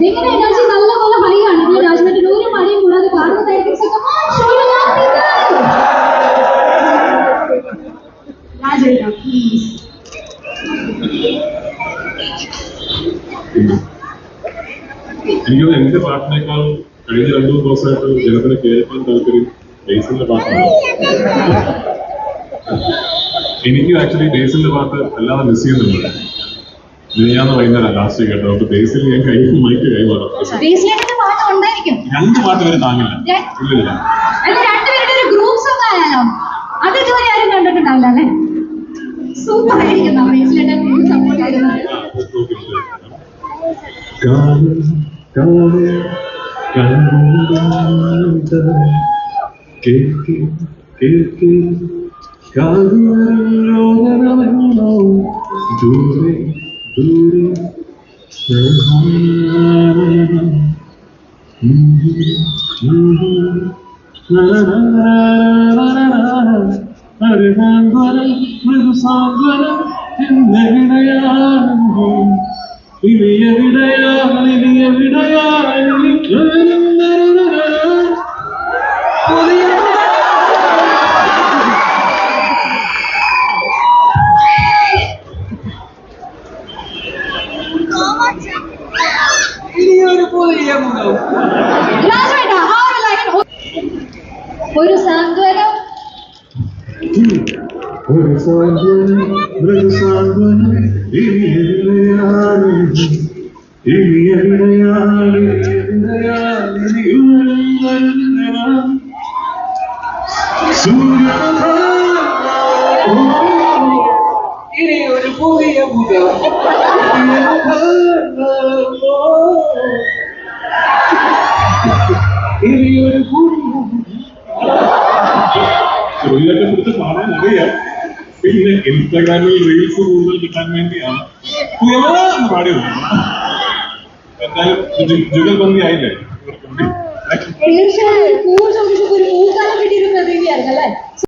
നിങ്ങളുടെ എനർജി നല്ലപോലെ ഹൈ ആണ് രാജ്മേട്ടിന് ഒരു മടിയും കൂടാതെ പാടുന്നതായിരിക്കും So come on, show your love, people. രാജേട്ടാ പ്ലീസ് എനിക്ക് തോന്നുന്നു എന്റെ പാട്ടിനേക്കാൾ കഴിഞ്ഞ രണ്ടു മൂന്ന് ദിവസമായിട്ട് ജനത്തിന് കേൾക്കാൻ താല്പര്യം ഡേസിന്റെ പാട്ടാണ്. എനിക്ക് ആക്ച്വലി ഡേസിന്റെ പാട്ട് അല്ലാതെ മിസ് ചെയ്യുന്നുണ്ട്. മിനിഞ്ഞാന്ന് വൈകുന്നേരം ലാസ്റ്റ് കേട്ടോ അപ്പൊ ബേസിൽ ഞാൻ കൈ മൈക്ക് കൈമാറാം രണ്ട് പാട്ട് വരെ താങ്ങില്ല ഇല്ലില്ല കേൾക്കെ, കേൾക്കെ, ഉം, ഉം, ഹരിനാന്തരം മൃദുസാന്ത്വനം ആ ഒരു ലൈൻ ഒരു സാന്ത്വനം ഒരു സാന്ത്വനം. മൃദുസാന്ത്വനം ഇനിയ വിടയാണ് ഇനിയ വിടയാണ് ഇനിയ വിടയാണ് ഇനിയ ഇനിയൊരു പുതിയ മുഖം ഇനിയൊരു പുതിയ തൊഴിലൊക്കെ കുറിച്ച് പാടാൻ അറിയാം പിന്നെ ഇൻസ്റ്റാഗ്രാമിൽ റീൽസ് കൂടുതൽ കിട്ടാൻ വേണ്ടിയാണ് കുയവ എന്ന് പാടിയത് എന്തായാലും ജു- ജുഗൽബന്ദി ആയില്ലേ തീർച്ചയായും